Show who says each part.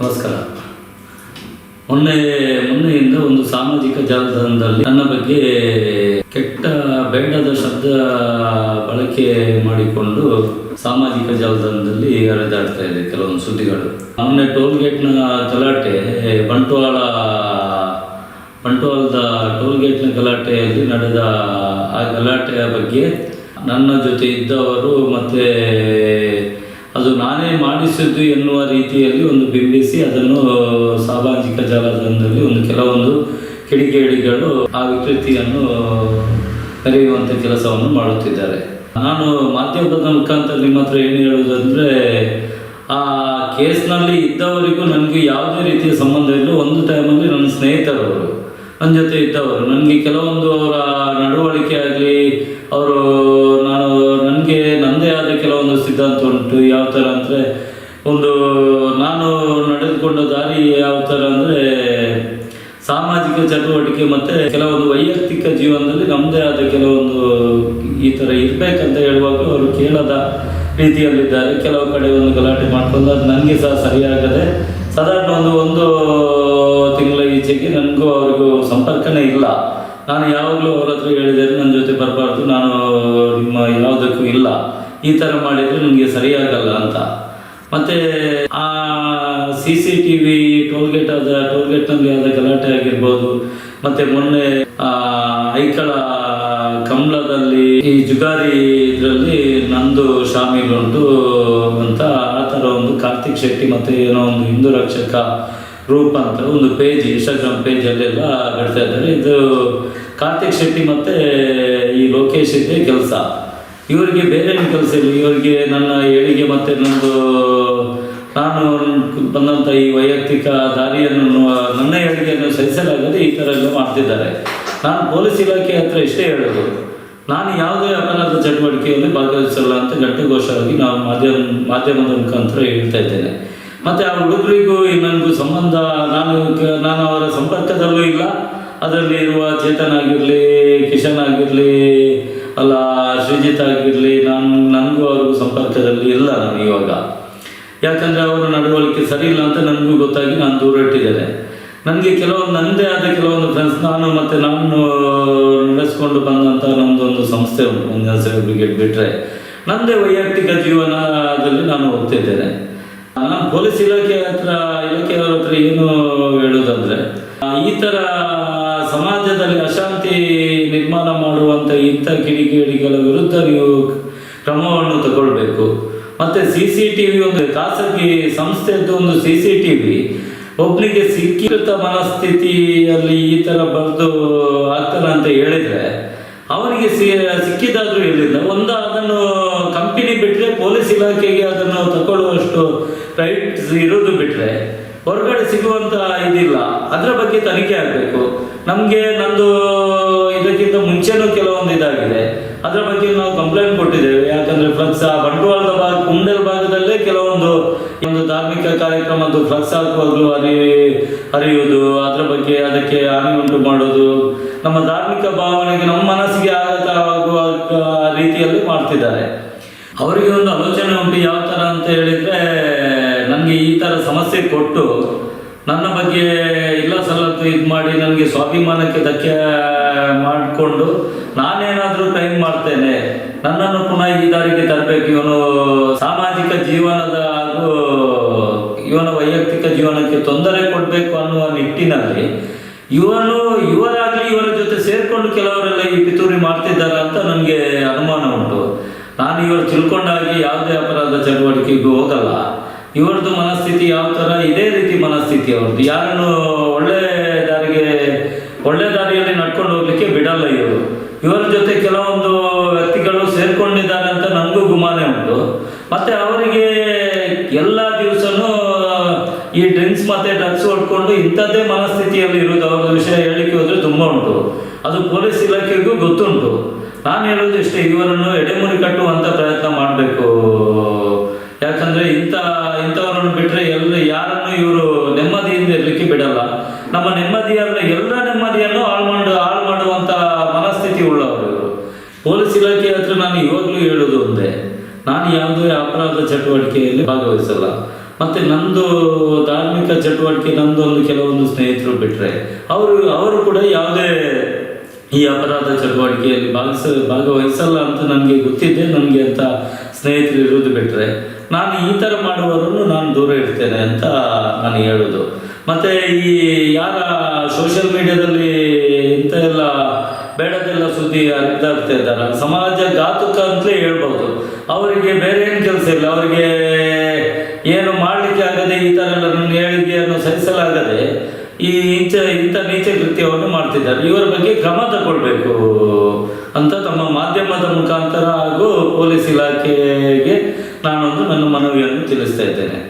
Speaker 1: ನಮಸ್ಕಾರ. ಮೊನ್ನೆ, ಮೊನ್ನೆಯಿಂದ ಒಂದು ಸಾಮಾಜಿಕ ಜಾಲತಾಣದಲ್ಲಿ ನನ್ನ ಬಗ್ಗೆ ಕೆಟ್ಟ, ಬೇಡದ ಶಬ್ದ ಬಳಕೆ ಮಾಡಿಕೊಂಡು ಸಾಮಾಜಿಕ ಜಾಲತಾಣದಲ್ಲಿ ಹರಿದಾಡ್ತಾ ಇದೆ ಕೆಲವೊಂದು ಸುದ್ದಿಗಳು. ಮೊನ್ನೆ ಟೋಲ್ ಗೇಟ್ನ ಗಲಾಟೆ, ಬಂಟ್ವಾಳ, ಬಂಟ್ವಾಳದ ಟೋಲ್ ಗೇಟ್ನ ಗಲಾಟೆಯಲ್ಲಿ ನಡೆದ ಆ ಗಲಾಟೆಯ ಬಗ್ಗೆ ನನ್ನ ಜೊತೆ ಇದ್ದವರು ಮತ್ತೆ ಅದು ನಾನೇ ಮಾಡಿಸಿದ್ದು ಎನ್ನುವ ರೀತಿಯಲ್ಲಿ ಒಂದು ಬಿಂಬಿಸಿ ಅದನ್ನು ಸಾಮಾಜಿಕ ಜಾಲತಾಣದಲ್ಲಿ ಒಂದು ಕೆಲವೊಂದು ಕಿಡಿಗೇಡಿಗಳು ಆ ವಿಕೃತಿಯನ್ನು ಕರೆಯುವಂಥ ಕೆಲಸವನ್ನು ಮಾಡುತ್ತಿದ್ದಾರೆ. ನಾನು ಮಾಧ್ಯಮದ ಮುಖಾಂತರ ನಿಮ್ಮ ಹತ್ರ ಏನು ಹೇಳುವುದಂದ್ರೆ, ಆ ಕೇಸ್ನಲ್ಲಿ ಇದ್ದವರಿಗೂ ನನಗೆ ಯಾವುದೇ ರೀತಿಯ ಸಂಬಂಧ ಇಲ್ಲ. ಒಂದು ಟೈಮಲ್ಲಿ ನನ್ನ ಸ್ನೇಹಿತರವರು, ನನ್ನ ಜೊತೆ ಇದ್ದವರು, ನನಗೆ ಕೆಲವೊಂದು ಅವರ ನಡವಳಿಕೆ ಆಗಲಿ ಸಿದ್ಧಾಂತ ಉಂಟು, ಯಾವ ಥರ ಅಂದರೆ ಒಂದು ನಾನು ನಡೆದುಕೊಂಡ ದಾರಿ ಯಾವ ಥರ ಅಂದರೆ ಸಾಮಾಜಿಕ ಚಟುವಟಿಕೆ ಮತ್ತು ಕೆಲವೊಂದು ವೈಯಕ್ತಿಕ ಜೀವನದಲ್ಲಿ ನಮ್ಮದೇ ಆದ ಕೆಲವೊಂದು ಈ ಥರ ಇರಬೇಕಂತ ಹೇಳುವಾಗ ಅವರು ಕೇಳದ ರೀತಿಯಲ್ಲಿದ್ದಾರೆ. ಕೆಲವು ಕಡೆ ಒಂದು ಗಲಾಟೆ ಮಾಡಿಕೊಂಡು ಅದು ನನಗೆ ಸಹ ಸರಿಯಾಗದೆ ಸಾಧಾರಣ ಒಂದು ಒಂದು ತಿಂಗಳ ಈಚೆಗೆ ನನಗೂ ಅವ್ರಿಗೂ ಸಂಪರ್ಕನೇ ಇಲ್ಲ. ನಾನು ಯಾವಾಗಲೂ ಅವ್ರ ಹತ್ರ ಹೇಳಿದರೆ ನನ್ನ ಜೊತೆ ಬರಬಾರ್ದು, ನಾನು ನಿಮ್ಮ ಯಾವುದಕ್ಕೂ ಇಲ್ಲ. ಈ ಥರ ಮಾಡಿದರೆ ನಮಗೆ ಸರಿಯಾಗಲ್ಲ ಅಂತ. ಮತ್ತು ಆ C C T V toll gate ಆದ ಟೋಲ್ಗೇಟ್ನಲ್ಲಿ ಆದ ಗಲಾಟೆ ಆಗಿರ್ಬೋದು. ಮತ್ತು ಮೊನ್ನೆ ಐಕಳ ಕಮಲದಲ್ಲಿ, ಈ ಜುಗಾರಿ ಇದರಲ್ಲಿ ನಂದು ಶಾಮೀಲುಂಟು ಅಂತ ಆ ಥರ ಒಂದು ಕಾರ್ತಿಕ್ ಶೆಟ್ಟಿ ಮತ್ತು ಏನೋ ಒಂದು ಹಿಂದೂ ರಕ್ಷಕ ರೂಪ ಅಂತ ಒಂದು ಪೇಜ್ ಇನ್ಸ್ಟಾಗ್ರಾಮ್ ಪೇಜಲ್ಲೆಲ್ಲ ಬಿಡ್ತಾ ಇದ್ದಾರೆ. ಇದು ಕಾರ್ತಿಕ್ ಶೆಟ್ಟಿ ಮತ್ತು ಈ ಲೋಕೇಶ್ ಇದೆ ಕೆಲಸ. ಇವರಿಗೆ ಬೇರೆ ಏನು ಕೆಲಸ ಇವರಿಗೆ ನನ್ನ ಏಳಿಗೆ ಮತ್ತು ನನ್ನದು ನಾನು ಬಂದಂಥ ಈ ವೈಯಕ್ತಿಕ ದಾರಿಯನ್ನು, ನನ್ನ ಏಳಿಗೆಯನ್ನು ಸಹಿಸಲಾಗದೆ ಈ ಥರ ಎಲ್ಲ ಮಾಡ್ತಿದ್ದಾರೆ. ನಾನು ಪೊಲೀಸ್ ಇಲಾಖೆ ಹತ್ರ ಇಷ್ಟೇ ಹೇಳೋದು, ನಾನು ಯಾವುದೇ ಅಪರಾಧ ಚಟುವಟಿಕೆಯಲ್ಲಿ ಭಾಗವಹಿಸಲ್ಲ ಅಂತ ಗಟ್ಟಿಘೋಷವಾಗಿ ನಾವು ಮಾಧ್ಯಮ, ಮಾಧ್ಯಮದ ಮುಖಾಂತರ ಹೇಳ್ತಾ ಇದ್ದೇನೆ. ಮತ್ತು ಆ ಹುಡುಗರಿಗೂ ನನಗೂ ಸಂಬಂಧ, ನಾನು ನಾನು ಅವರ ಸಂಪರ್ಕದಲ್ಲೂ ಇಲ್ಲ. ಅದರಲ್ಲಿ ಇರುವ ಚೇತನ್ ಆಗಿರಲಿ, ಕಿಶನ್ ಆಗಿರಲಿ ಅಲ್ಲ ಶ್ರೀಜಿತ್ ಆಗಿರಲಿ ನಾನು ನನಗೂ ಅವ್ರಿಗೂ ಸಂಪರ್ಕದಲ್ಲಿ ಇಲ್ಲ ನಾನು ಇವಾಗ. ಯಾಕಂದರೆ ಅವರು ನಡವಳಿಕೆ ಸರಿ ಇಲ್ಲ ಅಂತ ನನಗೂ ಗೊತ್ತಾಗಿ ನಾನು ದೂರ ಇಟ್ಟಿದ್ದೇನೆ. ನನಗೆ ಕೆಲವೊಂದು ನನ್ನದೇ ಆದ ಕೆಲವೊಂದು ಫ್ರೆಂಡ್ಸ್ ನಾನು ಮತ್ತು ನಾನು ನಡೆಸ್ಕೊಂಡು ಬಂದಂಥ ನಮ್ಮದೊಂದು ಸಂಸ್ಥೆ ಉಂಟು ಮುಂದಿನ ಬ್ರಿಗೇಡ್ ಬಿಟ್ಟರೆ ನನ್ನದೇ ವೈಯಕ್ತಿಕ ಜೀವನದಲ್ಲಿ ನಾನು ಹೋಗ್ತಿದ್ದೇನೆ ನಾನು ಪೊಲೀಸ್ ಇಲಾಖೆ ಹತ್ರ, ಇಲಾಖೆಯವರ ಹತ್ರ ಏನು ಹೇಳೋದಂದರೆ ಈ ಥರ ಇಂಥ ಕಿಡಿಗೇಡಿಗಳ ವಿರುದ್ಧ ನೀವು ಕ್ರಮವನ್ನು ತಗೊಳ್ಬೇಕು. ಮತ್ತೆ ಸಿ ಸಿ ಟಿ ವಿ ಒಂದು ಖಾಸಗಿ ಸಂಸ್ಥೆದ್ದು ಒಂದು ಸಿ ಸಿ ಟಿ ವಿ. ಒಬ್ಬನಿಗೆ ಸಿಕ್ಕಿರುತ್ತ ಮನಸ್ಥಿತಿಯಲ್ಲಿ ಈ ಥರ ಬರೆದು ಆಗ್ತಾರ ಅಂತ ಹೇಳಿದರೆ, ಅವನಿಗೆ ಸಿ ಸಿಕ್ಕಿದಾದ್ರೂ ಹೇಳಿಲ್ಲ ಒಂದು ಅದನ್ನು ಕಂಪನಿ ಬಿಟ್ಟರೆ ಪೊಲೀಸ್ ಇಲಾಖೆಗೆ ಅದನ್ನು ತಗೊಳ್ಳುವಷ್ಟು ರೈಟ್ಸ್ ಇರೋದು ಬಿಟ್ಟರೆ ಹೊರಗಡೆ ಸಿಗುವಂತ ಇದಿಲ್ಲ. ಅದರ ಬಗ್ಗೆ ತನಿಖೆ ಆಗಬೇಕು. ನಮಗೆ ನಂದು ಇದಕ್ಕಿಂತ ಮುಂಚೆನೂ ಕೆಲವೊಂದು ಇದಾಗಿದೆ. ಅದರ ಬಗ್ಗೆ ನಾವು ಕಂಪ್ಲೇಂಟ್ ಕೊಟ್ಟಿದ್ದೇವೆ. ಯಾಕಂದ್ರೆ ಫ್ಲಕ್ಸ್ ಬಂಡವಾಳದ ಭಾಗ, ಕುಂಡಲ್ ಭಾಗದಲ್ಲೇ ಕೆಲವೊಂದು ಒಂದು ಧಾರ್ಮಿಕ ಕಾರ್ಯಕ್ರಮದ್ದು ಫ್ಲಕ್ಸ್ ಹಾಕುವಾಗಲೂ ಅರಿ ಹರಿಯುವುದು ಅದರ ಬಗ್ಗೆ ಅದಕ್ಕೆ ಹಾನಿ ಉಂಟು ಮಾಡೋದು. ನಮ್ಮ ಧಾರ್ಮಿಕ ಭಾವನೆಗೆ ನಮ್ಮ ಮನಸ್ಸಿಗೆ ಆಘಾತವಾಗುವ ರೀತಿಯಲ್ಲಿ ಮಾಡ್ತಿದ್ದಾರೆ. ಅವರಿಗೆ ಒಂದು ಆಲೋಚನೆ ಉಂಟು, ಯಾವ ಥರ ಅಂತ ಹೇಳಿದರೆ ನನಗೆ ಈ ಥರ ಸಮಸ್ಯೆ ಕೊಟ್ಟು ನನ್ನ ಬಗ್ಗೆ ಇಲ್ಲ ಸಲ್ಲತ್ತು ಇದು ಮಾಡಿ ನನಗೆ ಸ್ವಾಭಿಮಾನಕ್ಕೆ ಧಕ್ಕೆ ಮಾಡಿಕೊಂಡು ನಾನೇನಾದರೂ ಟ್ರೈನ್ ಮಾಡ್ತೇನೆ, ನನ್ನನ್ನು ಪುನಃ ಈ ದಾರಿಗೆ ತರಬೇಕು. ಇವನು ಸಾಮಾಜಿಕ ಜೀವನದ ಹಾಗೂ ಇವನ ವೈಯಕ್ತಿಕ ಜೀವನಕ್ಕೆ ತೊಂದರೆ ಕೊಡಬೇಕು ಅನ್ನುವ ನಿಟ್ಟಿನಲ್ಲಿ ಇವನು ಇವರಾಗಲಿ ಇವರ ಜೊತೆ ಸೇರಿಕೊಂಡು ಕೆಲವರೆಲ್ಲ ಈ ಪಿತೂರಿ ಮಾಡ್ತಿದ್ದಾರೆ ಅಂತ ನನಗೆ ಅನುಮಾನ ಉಂಟು. ನಾನು ಇವರು ತಿಳ್ಕೊಂಡಾಗಿ ಯಾವುದೇ ಅಪರಾಧ ಚಟುವಟಿಕೆಗೂ ಹೋಗಲ್ಲ. ಇವರದ್ದು ಮನಸ್ಥಿತಿ ಯಾವ ಥರ ಇದೇ ರೀತಿ ಮನಸ್ಥಿತಿ ಅವ್ರದ್ದು. ಯಾರನ್ನು ಒಳ್ಳೆ ದಾರಿಗೆ, ಒಳ್ಳೆ ದಾರಿಯಲ್ಲಿ ನಡ್ಕೊಂಡು ಹೋಗ್ಲಿಕ್ಕೆ ಬಿಡಲ್ಲ ಇವರು. ಇವರ ಜೊತೆ ಕೆಲವೊಂದು ವ್ಯಕ್ತಿಗಳು ಸೇರ್ಕೊಂಡಿದ್ದಾರೆ ಅಂತ ನನಗೂ ಗುಮಾನೆ ಉಂಟು. ಮತ್ತೆ ಅವರಿಗೆ ಎಲ್ಲ ದಿವಸನೂ ಈ ಡ್ರಿಂಕ್ಸ್ ಮತ್ತೆ ಡ್ರಗ್ಸ್ ಹೊಡ್ಕೊಂಡು ಇಂಥದ್ದೇ ಮನಸ್ಥಿತಿಯಲ್ಲಿ ಇರುವುದು. ಅವ್ರ ವಿಷಯ ಹೇಳಿಕೆ ಹೋದ್ರೆ ತುಂಬಾ ಉಂಟು. ಅದು ಪೊಲೀಸ್ ಇಲಾಖೆಗೂ ಗೊತ್ತುಂಟು. ನಾನು ಹೇಳೋದು ಇಷ್ಟೇ, ಇವರನ್ನು ಎಡೆಮುರಿ ಕಟ್ಟುವಂತ ಇವರು ನೆಮ್ಮದಿಯಿಂದ ಇರಲಿಕ್ಕೆ ಬಿಡಲ್ಲ. ನಮ್ಮ ನೆಮ್ಮದಿಯಲ್ಲ ಎಲ್ಲರ ನೆಮ್ಮದಿಯನ್ನು ಹಾಳು ಮಾಡು ಹಾಳು ಮಾಡುವಂತ ಮನಸ್ಥಿತಿ ಉಳ್ಳವರು ಇವರು. ಪೊಲೀಸ್ ಇಲಾಖೆ ಹತ್ರ ನಾನು ಇವಾಗಲೂ ಹೇಳೋದು ಒಂದೇ. ನಾನು ಯಾವುದೇ ಅಪರಾಧ ಚಟುವಟಿಕೆಯಲ್ಲಿ ಭಾಗವಹಿಸಲ್ಲ. ಮತ್ತೆ ನಂದು ಧಾರ್ಮಿಕ ಚಟುವಟಿಕೆ, ನಂದೊಂದು ಕೆಲವೊಂದು ಸ್ನೇಹಿತರು ಬಿಟ್ಟರೆ ಅವರು ಅವರು ಕೂಡ ಯಾವುದೇ ಈ ಅಪರಾಧ ಚಟುವಟಿಕೆಯಲ್ಲಿ ಭಾಗಿಸ, ಭಾಗವಹಿಸಲ್ಲ ಅಂತ ನನಗೆ ಗೊತ್ತಿದ್ದೆ ನನಗೆ ಅಂತ ಸ್ನೇಹಿತರು ಇರೋದು ಬಿಟ್ಟರೆ ನಾನು ಈ ಥರ ಮಾಡುವವರನ್ನು ನಾನು ದೂರ ಇಡ್ತೇನೆ ಅಂತ ನಾನು ಹೇಳುವುದು ಮತ್ತೆ ಈ ಯಾರ ಸೋಷಿಯಲ್ ಮೀಡಿಯಾದಲ್ಲಿ ಇಂಥ ಎಲ್ಲ ಬೇಡದೆಲ್ಲ ಸುದ್ದಿ ಅರ್ಥಾಗ್ತಾ ಇದ್ದಾರೆ. ಸಮಾಜ ಘಾತುಕ ಅಂತಲೇ ಹೇಳ್ಬೋದು. ಅವರಿಗೆ ಬೇರೆ ಏನು ಕೆಲಸ ಇಲ್ಲ. ಅವರಿಗೆ ಏನು ಮಾಡಲಿಕ್ಕೆ ಆಗದೆ ಈ ಥರ ಎಲ್ಲ ನನ್ನ ಹೇಳಿಕೆಯನ್ನು ಸಹಿಸಲಾಗದೆ ಈ ಇಂಚ ಇಂಥ ನೀಚ ಕೃತ್ಯವನ್ನು ಮಾಡ್ತಿದ್ದಾರೆ. ಇವರ ಬಗ್ಗೆ ಕ್ರಮ ತಗೊಳ್ಬೇಕು ಅಂತ ತಮ್ಮ ಮಾಧ್ಯಮದ ಮುಖಾಂತರ ಹಾಗೂ ಪೊಲೀಸ್ ಇಲಾಖೆಗೆ ನಾನೊಂದು ನನ್ನ ಮನವಿಯನ್ನು ತಿಳಿಸ್ತಾ ಇದ್ದೇನೆ.